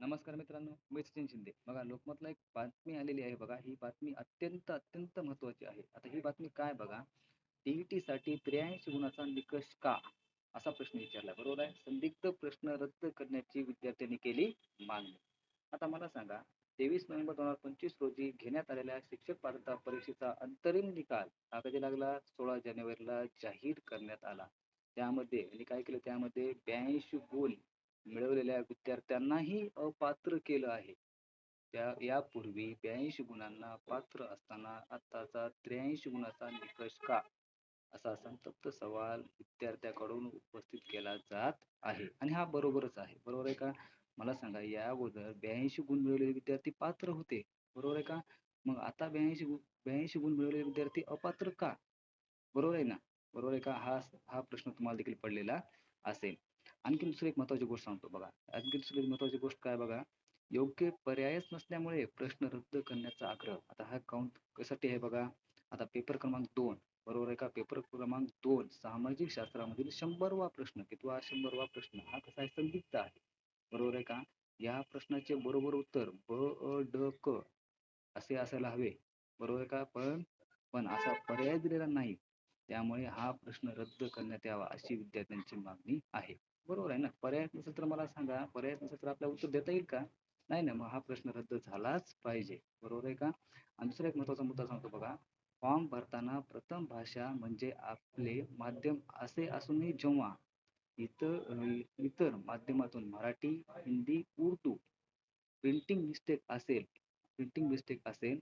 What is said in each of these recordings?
नमस्कार मित्रांनो मी सचिन शिंदे. बघा लोकमतला एक बातमी आलेली आहे बघा. ही बातमी अत्यंत अत्यंत महत्त्वाची आहे. आता ही बातमी काय बघा? टीईटी साठी त्र्याऐंशी गुणाचा निकष का? असा प्रश्न विचारला. बरोबर आहे? संदिग्ध प्रश्न रद्द करण्याची विद्यार्थ्यांनी केली मागणी. आता मला सांगा तेवीस नोव्हेंबर दोन हजार पंचवीस रोजी घेण्यात आलेल्या शिक्षक पात्रता परीक्षेचा अंतरिम निकाल हा कधी लागला सोळा जानेवारीला जाहीर करण्यात आला. त्यामध्ये आणि काय केलं? त्यामध्ये ब्याऐंशी गुण मिळवलेल्या विद्यार्थ्यांनाही अपात्र केलं आहे. त्या यापूर्वी ब्याऐंशी गुणांना पात्र असताना आताचा त्र्याऐंशी गुणांचा निकष का? असा संतप्त सवाल विद्यार्थ्याकडून उपस्थित केला जात आहे आणि हा बरोबरच आहे. बरोबर आहे का? मला सांगा या अगोदर ब्याऐंशी गुण मिळवलेले विद्यार्थी पात्र होते. बरोबर आहे का? मग आता ब्याऐंशी गुण ब्याऐंशी गुण मिळवलेले विद्यार्थी अपात्र का? बरोबर आहे ना? बरोबर आहे का? हा हा प्रश्न तुम्हाला देखील पडलेला असेल. आणखी दुसरी एक महत्वाची गोष्ट सांगतो बघा. आणखी दुसरी महत्वाची गोष्ट काय बघा. योग्य पर्यायच नसल्यामुळे प्रश्न रद्द करण्याचा आग्रह. आता हा काउंट कशासाठी आहे बघा. आता पेपर क्रमांक दोन बरोबर आहे का? पेपर क्रमांक दोन सामाजिक शास्त्रामधील शंभरवा प्रश्न किंवा शंभरवा प्रश्न हा कसा आहे संदिग्ध आहे. बरोबर आहे का? या प्रश्नाचे बरोबर उत्तर ब, अ, ड, क असे असायला हवे. बरोबर आहे का? पण पण असा पर्याय दिलेला नाही. त्यामुळे हा प्रश्न रद्द करण्यात यावा अशी विद्यार्थ्यांची मागणी आहे. बरोबर आहे ना? पर्याय नसेल तर मला सांगा, पर्याय नसेल तर आपल्याला उत्तर देता येईल का? नाही ना, मग हा प्रश्न रद्द झालाच पाहिजे. बरोबर आहे का? आणि दुसरा एक महत्त्वाचा मुद्दा सांगतो बघा. फॉर्म भरताना प्रथम भाषा म्हणजे आपले माध्यम असे असूनही जेव्हा इतर इतर माध्यमातून मराठी, हिंदी, उर्दू प्रिंटिंग मिस्टेक असेल प्रिंटिंग मिस्टेक असेल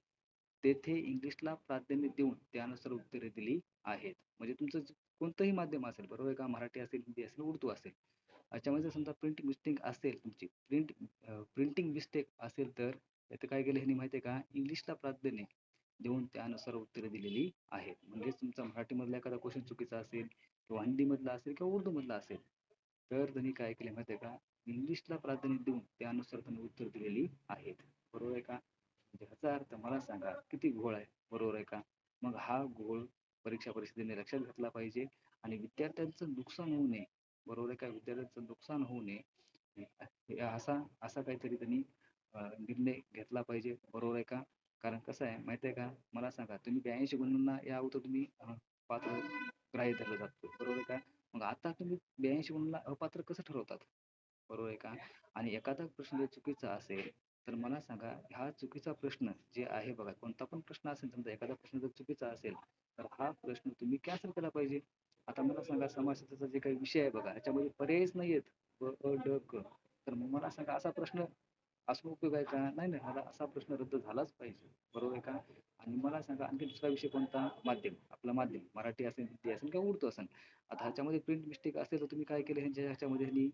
तेथे इंग्लिशला प्राधान्य देऊन त्यानुसार उत्तरे दिली आहेत. म्हणजे तुमचं कोणतंही माध्यम असेल बरोबर आहे का? मराठी असेल, हिंदी असेल, उर्दू असेल. याच्यामध्ये जर समजा प्रिंट मिस्टेक असेल तुमची प्रिंट प्रिंटिंग मिस्टेक असेल तर याचं काय केलं ह्यांनी माहिती आहे का? इंग्लिशला प्राधान्य देऊन त्यानुसार उत्तरे दिलेली आहेत. म्हणजेच तुमचा मराठीमधला एखादा क्वेश्चन चुकीचा असेल किंवा हिंदीमधला असेल किंवा उर्दूमधला असेल तर त्यांनी काय केलं माहिती आहे का? इंग्लिशला प्राधान्य देऊन त्यानुसार त्यांनी उत्तर दिलेली आहेत. बरोबर आहे का? म्हणजे ह्याचा अर्थ मला सांगा किती घोळ आहे. बरोबर आहे का? मग हा घोळ परीक्षा परिषदेने लक्षात घेतला पाहिजे आणि विद्यार्थ्यांचं नुकसान होऊ नये. बरोबर आहे का? विद्यार्थ्यांचं नुकसान होऊ नये असा असा काहीतरी त्यांनी निर्णय घेतला पाहिजे. बरोबर आहे का? कारण कसं आहे माहिती आहे का? मला सांगा तुम्ही ब्याऐंशी गुणांना या अगोदर तुम्ही पात्र ग्राह्य धरलं जातो बरोबर आहे का? मग आता तुम्ही ब्याऐंशी गुणांना अपात्र कसं ठरवतात? बरोबर आहे का? आणि एखादा प्रश्न जर चुकीचा असेल तर मला सांगा हा चुकीचा प्रश्न जे आहे बघा कोणता पण प्रश्न असेल समजा एखादा प्रश्न जर चुकीचा असेल तर हा प्रश्न तुम्ही कॅन्सल केला पाहिजे. आता मला सांगा समाजशास्त्राचा जे काही विषय आहे बघा ह्याच्यामध्ये पर्यायच नाही आहेत. ब, अ, ड, क तर मग मला सांगा असा प्रश्न असा उपयोग आहे का? नाही ना. मला असा प्रश्न रद्द झालाच पाहिजे. बरोबर आहे का? आणि मला सांगा आणखी दुसरा विषय कोणता? माध्यम. आपलं माध्यम. मराठी असेल, हिंदी असेल किंवा उर्दू असेल. आता ह्याच्यामध्ये प्रिंट मिस्टेक असेल तर तुम्ही काय केलं ह्यांच्या ह्याच्यामध्ये ह्यांनी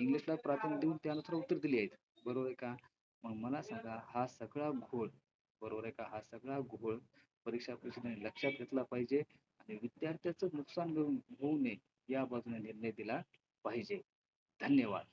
इंग्लिशला प्राधान्य देऊन त्यानुसार उत्तर दिली आहेत. बरोबर आहे का? मग मला सांगा हा सगळा घोळ बरोबर आहे का? हा सगळा घोळ परीक्षा परिषदेने लक्षात घेतला पाहिजे आणि विद्यार्थ्याचं नुकसान होऊ नये या बाजूने निर्णय दिला पाहिजे. धन्यवाद.